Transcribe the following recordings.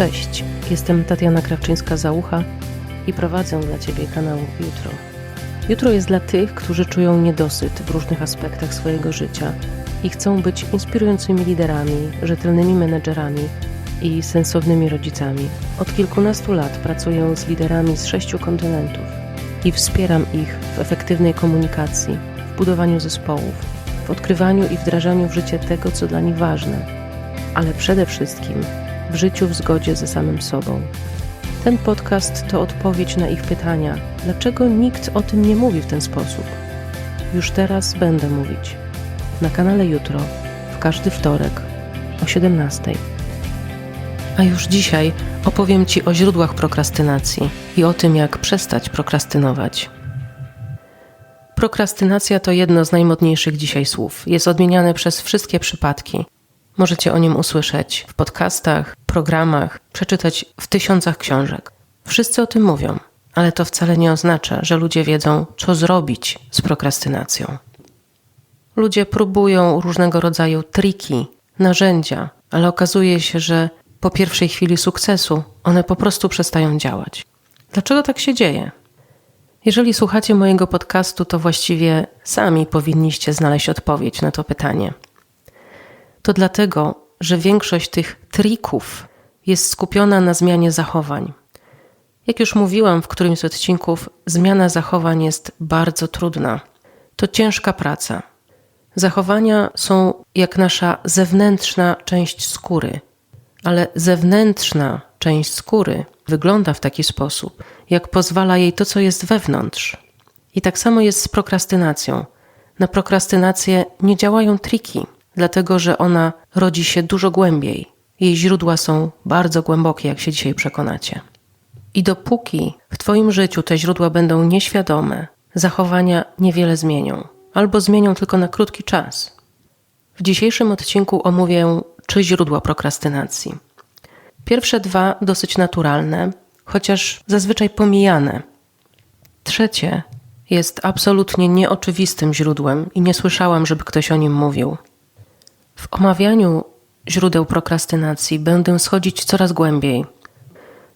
Cześć, jestem Tatiana Krawczyńska-Załucha i prowadzę dla Ciebie kanał Jutro. Jutro jest dla tych, którzy czują niedosyt w różnych aspektach swojego życia i chcą być inspirującymi liderami, rzetelnymi menedżerami i sensownymi rodzicami. Od kilkunastu lat pracuję z liderami z sześciu kontynentów i wspieram ich w efektywnej komunikacji, w budowaniu zespołów, w odkrywaniu i wdrażaniu w życie tego, co dla nich ważne, ale przede wszystkim w życiu w zgodzie ze samym sobą. Ten podcast to odpowiedź na ich pytania, dlaczego nikt o tym nie mówi w ten sposób. Już teraz będę mówić. Na kanale Jutro, w każdy wtorek o 17. A już dzisiaj opowiem Ci o źródłach prokrastynacji i o tym, jak przestać prokrastynować. Prokrastynacja to jedno z najmodniejszych dzisiaj słów. Jest odmieniane przez wszystkie przypadki. Możecie o nim usłyszeć w podcastach, programach, przeczytać w tysiącach książek. Wszyscy o tym mówią, ale to wcale nie oznacza, że ludzie wiedzą, co zrobić z prokrastynacją. Ludzie próbują różnego rodzaju triki, narzędzia, ale okazuje się, że po pierwszej chwili sukcesu one po prostu przestają działać. Dlaczego tak się dzieje? Jeżeli słuchacie mojego podcastu, to właściwie sami powinniście znaleźć odpowiedź na to pytanie. To dlatego, że większość tych trików jest skupiona na zmianie zachowań. Jak już mówiłam w którymś z odcinków, zmiana zachowań jest bardzo trudna. To ciężka praca. Zachowania są jak nasza zewnętrzna część skóry, ale zewnętrzna część skóry wygląda w taki sposób, jak pozwala jej to, co jest wewnątrz. I tak samo jest z prokrastynacją. Na prokrastynację nie działają triki, dlatego że ona rodzi się dużo głębiej. Jej źródła są bardzo głębokie, jak się dzisiaj przekonacie. I dopóki w Twoim życiu te źródła będą nieświadome, zachowania niewiele zmienią, albo zmienią tylko na krótki czas. W dzisiejszym odcinku omówię trzy źródła prokrastynacji. Pierwsze dwa dosyć naturalne, chociaż zazwyczaj pomijane. Trzecie jest absolutnie nieoczywistym źródłem i nie słyszałam, żeby ktoś o nim mówił. W omawianiu źródeł prokrastynacji będę schodzić coraz głębiej.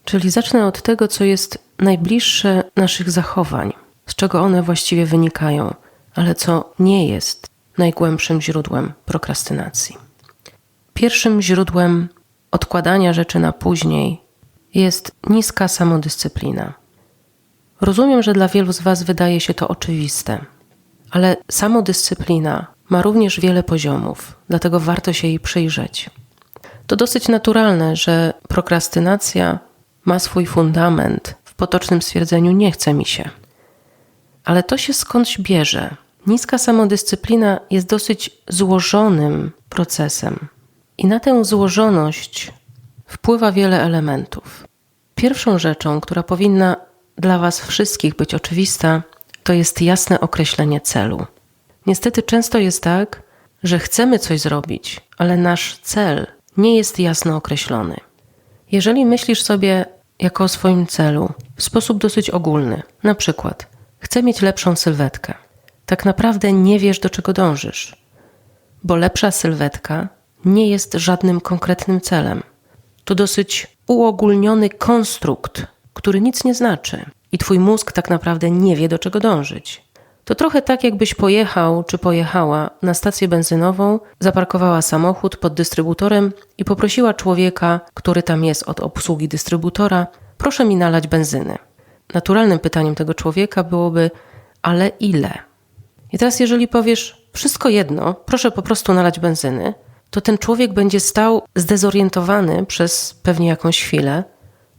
Czyli zacznę od tego, co jest najbliższe naszych zachowań, z czego one właściwie wynikają, ale co nie jest najgłębszym źródłem prokrastynacji. Pierwszym źródłem odkładania rzeczy na później jest niska samodyscyplina. Rozumiem, że dla wielu z Was wydaje się to oczywiste, ale samodyscyplina ma również wiele poziomów, dlatego warto się jej przyjrzeć. To dosyć naturalne, że prokrastynacja ma swój fundament w potocznym stwierdzeniu nie chce mi się. Ale to się skądś bierze. Niska samodyscyplina jest dosyć złożonym procesem. I na tę złożoność wpływa wiele elementów. Pierwszą rzeczą, która powinna dla Was wszystkich być oczywista, to jest jasne określenie celu. Niestety często jest tak, że chcemy coś zrobić, ale nasz cel nie jest jasno określony. Jeżeli myślisz sobie jako o swoim celu w sposób dosyć ogólny, na przykład chcę mieć lepszą sylwetkę, tak naprawdę nie wiesz do czego dążysz, bo lepsza sylwetka nie jest żadnym konkretnym celem. To dosyć uogólniony konstrukt, który nic nie znaczy, i twój mózg tak naprawdę nie wie do czego dążyć. To trochę tak, jakbyś pojechał czy pojechała na stację benzynową, zaparkowała samochód pod dystrybutorem i poprosiła człowieka, który tam jest od obsługi dystrybutora, proszę mi nalać benzyny. Naturalnym pytaniem tego człowieka byłoby, ale ile? I teraz, jeżeli powiesz, wszystko jedno, proszę po prostu nalać benzyny, to ten człowiek będzie stał zdezorientowany przez pewnie jakąś chwilę,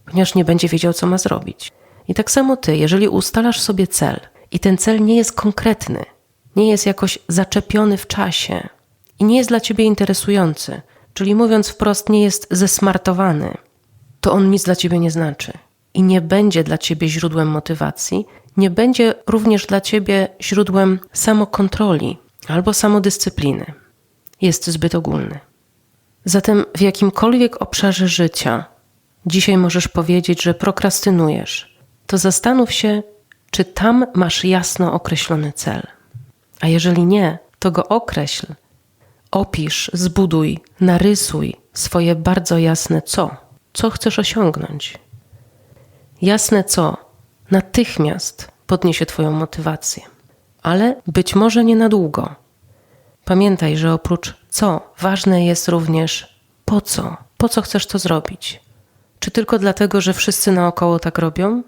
ponieważ nie będzie wiedział, co ma zrobić. I tak samo ty, jeżeli ustalasz sobie cel, i ten cel nie jest konkretny, nie jest jakoś zaczepiony w czasie i nie jest dla ciebie interesujący, czyli mówiąc wprost, nie jest zesmartowany, to on nic dla ciebie nie znaczy i nie będzie dla ciebie źródłem motywacji, nie będzie również dla ciebie źródłem samokontroli albo samodyscypliny. Jest zbyt ogólny. Zatem w jakimkolwiek obszarze życia dzisiaj możesz powiedzieć, że prokrastynujesz, to zastanów się, czy tam masz jasno określony cel. A jeżeli nie, to go określ, opisz, zbuduj, narysuj swoje bardzo jasne co. co chcesz osiągnąć. Jasne co natychmiast podniesie Twoją motywację, ale być może nie na długo. Pamiętaj, że oprócz co, ważne jest również po co. Po co chcesz to zrobić? Czy tylko dlatego, że wszyscy naokoło tak robią?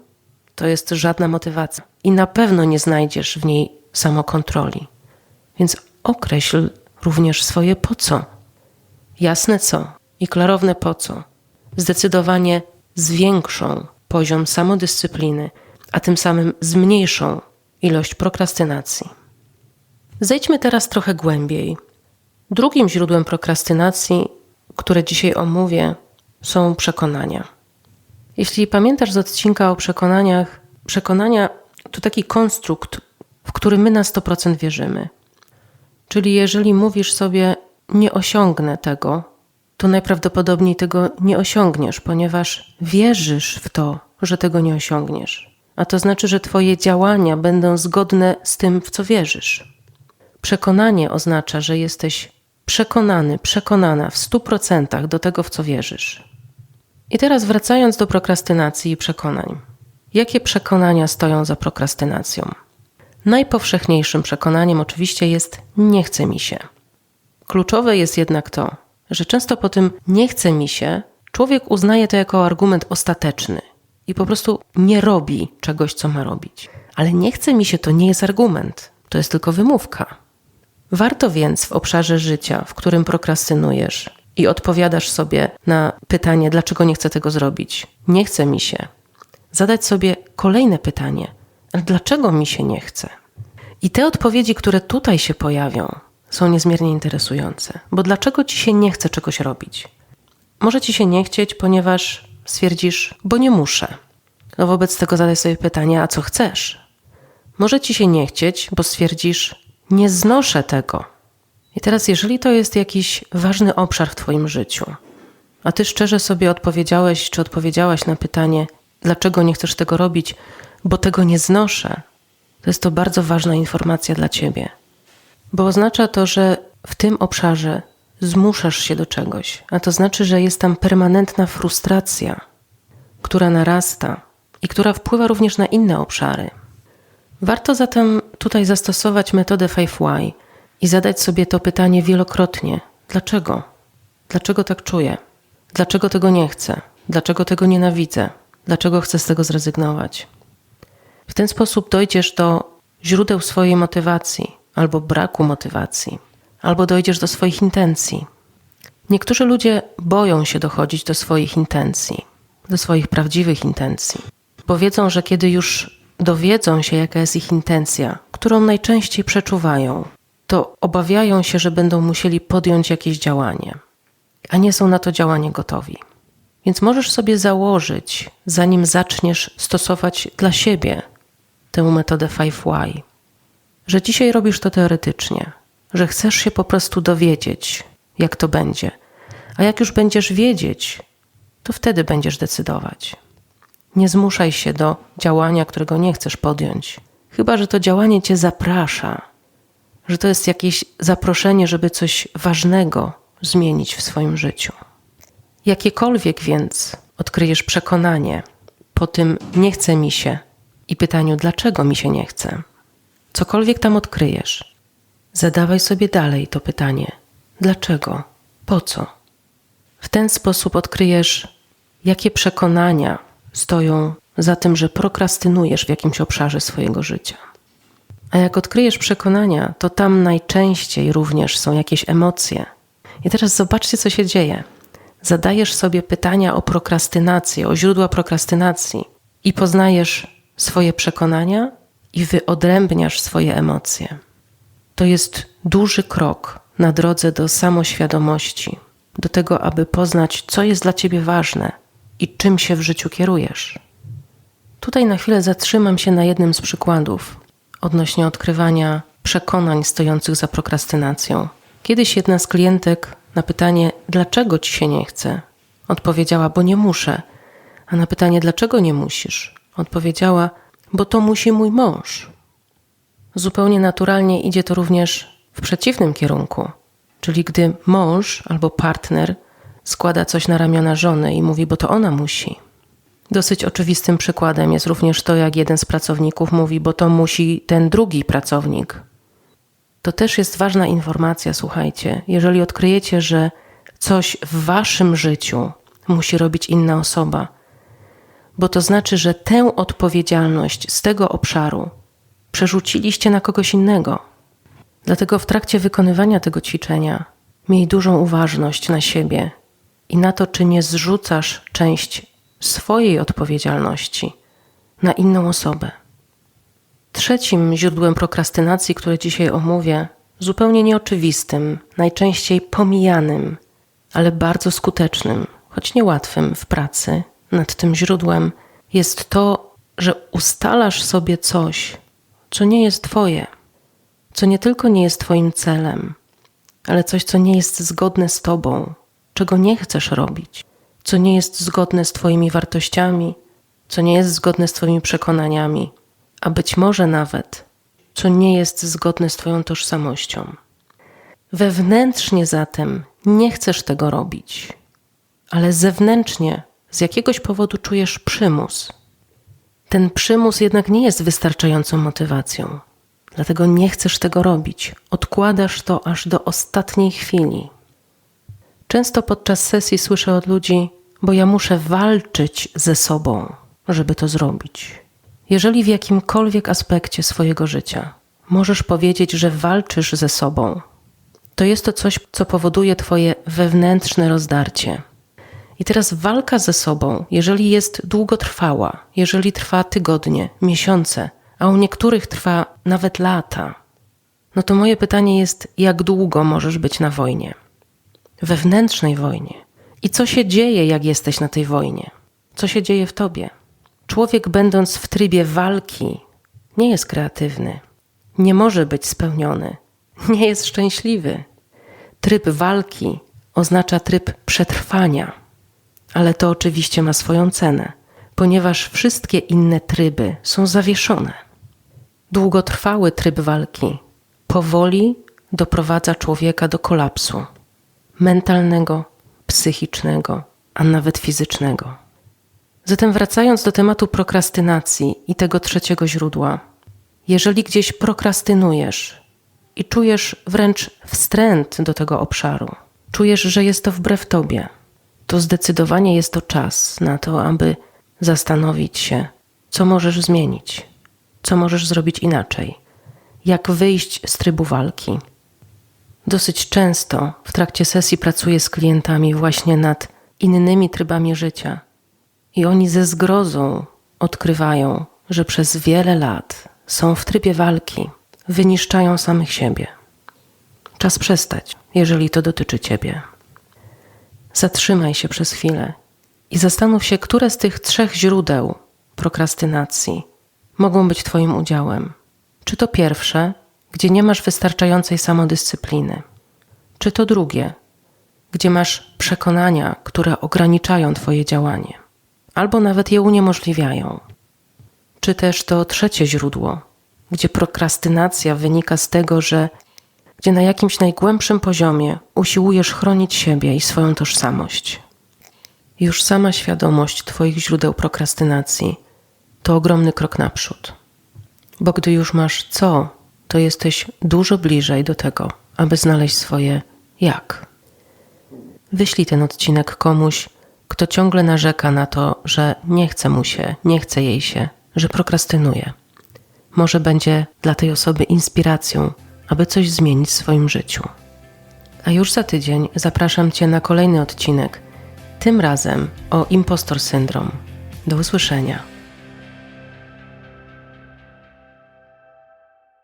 To jest żadna motywacja i na pewno nie znajdziesz w niej samokontroli. Więc określ również swoje po co. Jasne co i klarowne po co zdecydowanie zwiększą poziom samodyscypliny, a tym samym zmniejszą ilość prokrastynacji. Zejdźmy teraz trochę głębiej. Drugim źródłem prokrastynacji, które dzisiaj omówię, są przekonania. Jeśli pamiętasz z odcinka o przekonaniach, przekonania to taki konstrukt, w który my na 100% wierzymy. Czyli jeżeli mówisz sobie, nie osiągnę tego, to najprawdopodobniej tego nie osiągniesz, ponieważ wierzysz w to, że tego nie osiągniesz. A to znaczy, że Twoje działania będą zgodne z tym, w co wierzysz. Przekonanie oznacza, że jesteś przekonany, przekonana w stu procentach do tego, w co wierzysz. I teraz wracając do prokrastynacji i przekonań. Jakie przekonania stoją za prokrastynacją? Najpowszechniejszym przekonaniem oczywiście jest nie chce mi się. Kluczowe jest jednak to, że często po tym nie chce mi się, człowiek uznaje to jako argument ostateczny i po prostu nie robi czegoś, co ma robić. Ale nie chce mi się to nie jest argument, to jest tylko wymówka. Warto więc w obszarze życia, w którym prokrastynujesz i odpowiadasz sobie na pytanie, dlaczego nie chcę tego zrobić, nie chce mi się, zadać sobie kolejne pytanie, dlaczego mi się nie chce? I te odpowiedzi, które tutaj się pojawią, są niezmiernie interesujące. Bo dlaczego ci się nie chce czegoś robić? Może ci się nie chcieć, ponieważ stwierdzisz, bo nie muszę. No wobec tego zadaj sobie pytanie, a co chcesz? Może ci się nie chcieć, bo stwierdzisz, nie znoszę tego. I teraz, jeżeli to jest jakiś ważny obszar w Twoim życiu, a Ty szczerze sobie odpowiedziałeś czy odpowiedziałaś na pytanie, dlaczego nie chcesz tego robić, bo tego nie znoszę, to jest to bardzo ważna informacja dla Ciebie bo oznacza to, że w tym obszarze zmuszasz się do czegoś, a to znaczy, że jest tam permanentna frustracja, która narasta i która wpływa również na inne obszary. Warto zatem tutaj zastosować metodę 5Y i zadać sobie to pytanie wielokrotnie: dlaczego? Dlaczego tak czuję? Dlaczego tego nie chcę? Dlaczego tego nienawidzę? Dlaczego chcę z tego zrezygnować? W ten sposób dojdziesz do źródeł swojej motywacji, albo braku motywacji, albo dojdziesz do swoich intencji. Niektórzy ludzie boją się dochodzić do swoich intencji, do swoich prawdziwych intencji, bo wiedzą, że kiedy już dowiedzą się, jaka jest ich intencja, którą najczęściej przeczuwają, to obawiają się, że będą musieli podjąć jakieś działanie, a nie są na to działanie gotowi. Więc możesz sobie założyć, zanim zaczniesz stosować dla siebie tę metodę 5Y, że dzisiaj robisz to teoretycznie, że chcesz się po prostu dowiedzieć, jak to będzie. A jak już będziesz wiedzieć, to wtedy będziesz decydować. Nie zmuszaj się do działania, którego nie chcesz podjąć, chyba że to działanie cię zaprasza, że to jest jakieś zaproszenie, żeby coś ważnego zmienić w swoim życiu. Jakiekolwiek więc odkryjesz przekonanie po tym nie chce mi się i pytaniu dlaczego mi się nie chce, Cokolwiek tam odkryjesz, zadawaj sobie dalej to pytanie: dlaczego? Po co? W ten sposób odkryjesz, jakie przekonania stoją za tym, że prokrastynujesz w jakimś obszarze swojego życia. A jak odkryjesz przekonania, to tam najczęściej również są jakieś emocje. I teraz zobaczcie, co się dzieje. Zadajesz sobie pytania o prokrastynację, o źródła prokrastynacji i poznajesz swoje przekonania i wyodrębniasz swoje emocje. To jest duży krok na drodze do samoświadomości, do tego, aby poznać, co jest dla ciebie ważne i czym się w życiu kierujesz. Tutaj na chwilę zatrzymam się na jednym z przykładów odnośnie odkrywania przekonań stojących za prokrastynacją. Kiedyś jedna z klientek na pytanie, dlaczego ci się nie chce, odpowiedziała, bo nie muszę. A na pytanie, dlaczego nie musisz, odpowiedziała, bo to musi mój mąż. Zupełnie naturalnie idzie to również w przeciwnym kierunku, czyli gdy mąż albo partner składa coś na ramiona żony i mówi, bo to ona musi. Dosyć oczywistym przykładem jest również to, jak jeden z pracowników mówi, bo to musi ten drugi pracownik. To też jest ważna informacja, słuchajcie. Jeżeli odkryjecie, że coś w waszym życiu musi robić inna osoba, bo to znaczy, że tę odpowiedzialność z tego obszaru przerzuciliście na kogoś innego. Dlatego w trakcie wykonywania tego ćwiczenia miej dużą uważność na siebie i na to, czy nie zrzucasz część swojej odpowiedzialności na inną osobę. Trzecim źródłem prokrastynacji, które dzisiaj omówię, zupełnie nieoczywistym, najczęściej pomijanym, ale bardzo skutecznym, choć niełatwym w pracy nad tym źródłem, jest to, że ustalasz sobie coś, co nie jest Twoje, co nie tylko nie jest Twoim celem, ale coś, co nie jest zgodne z Tobą, czego nie chcesz robić, co nie jest zgodne z Twoimi wartościami, co nie jest zgodne z Twoimi przekonaniami, a być może nawet, co nie jest zgodne z Twoją tożsamością. Wewnętrznie zatem nie chcesz tego robić, ale zewnętrznie z jakiegoś powodu czujesz przymus. Ten przymus jednak nie jest wystarczającą motywacją, dlatego nie chcesz tego robić. Odkładasz to aż do ostatniej chwili. Często podczas sesji słyszę od ludzi, bo ja muszę walczyć ze sobą, żeby to zrobić. Jeżeli w jakimkolwiek aspekcie swojego życia możesz powiedzieć, że walczysz ze sobą, to jest to coś, co powoduje Twoje wewnętrzne rozdarcie. I teraz walka ze sobą, jeżeli jest długotrwała, jeżeli trwa tygodnie, miesiące, a u niektórych trwa nawet lata, no to moje pytanie jest, jak długo możesz być na wojnie? Wewnętrznej wojnie. I co się dzieje, jak jesteś na tej wojnie? Co się dzieje w tobie? Człowiek, będąc w trybie walki, nie jest kreatywny, nie może być spełniony, nie jest szczęśliwy. Tryb walki oznacza tryb przetrwania, ale to oczywiście ma swoją cenę, ponieważ wszystkie inne tryby są zawieszone. Długotrwały tryb walki powoli doprowadza człowieka do kolapsu mentalnego, psychicznego, a nawet fizycznego. Zatem wracając do tematu prokrastynacji i tego trzeciego źródła, jeżeli gdzieś prokrastynujesz i czujesz wręcz wstręt do tego obszaru, czujesz, że jest to wbrew tobie, to zdecydowanie jest to czas na to, aby zastanowić się, co możesz zmienić, co możesz zrobić inaczej, jak wyjść z trybu walki. Dosyć często w trakcie sesji pracuję z klientami właśnie nad innymi trybami życia i oni ze zgrozą odkrywają, że przez wiele lat są w trybie walki, wyniszczają samych siebie. Czas przestać, jeżeli to dotyczy Ciebie. Zatrzymaj się przez chwilę i zastanów się, które z tych trzech źródeł prokrastynacji mogą być Twoim udziałem. Czy to pierwsze, gdzie nie masz wystarczającej samodyscypliny? Czy to drugie, gdzie masz przekonania, które ograniczają Twoje działanie? albo nawet je uniemożliwiają. Czy też to trzecie źródło, gdzie prokrastynacja wynika z tego, że gdzie na jakimś najgłębszym poziomie usiłujesz chronić siebie i swoją tożsamość. Już sama świadomość Twoich źródeł prokrastynacji to ogromny krok naprzód. Bo gdy już masz co, to jesteś dużo bliżej do tego, aby znaleźć swoje jak. Wyślij ten odcinek komuś, kto ciągle narzeka na to, że nie chce mu się, nie chce jej się, że prokrastynuje. Może będzie dla tej osoby inspiracją, aby coś zmienić w swoim życiu. A już za tydzień zapraszam Cię na kolejny odcinek, tym razem o impostor syndrom. Do usłyszenia.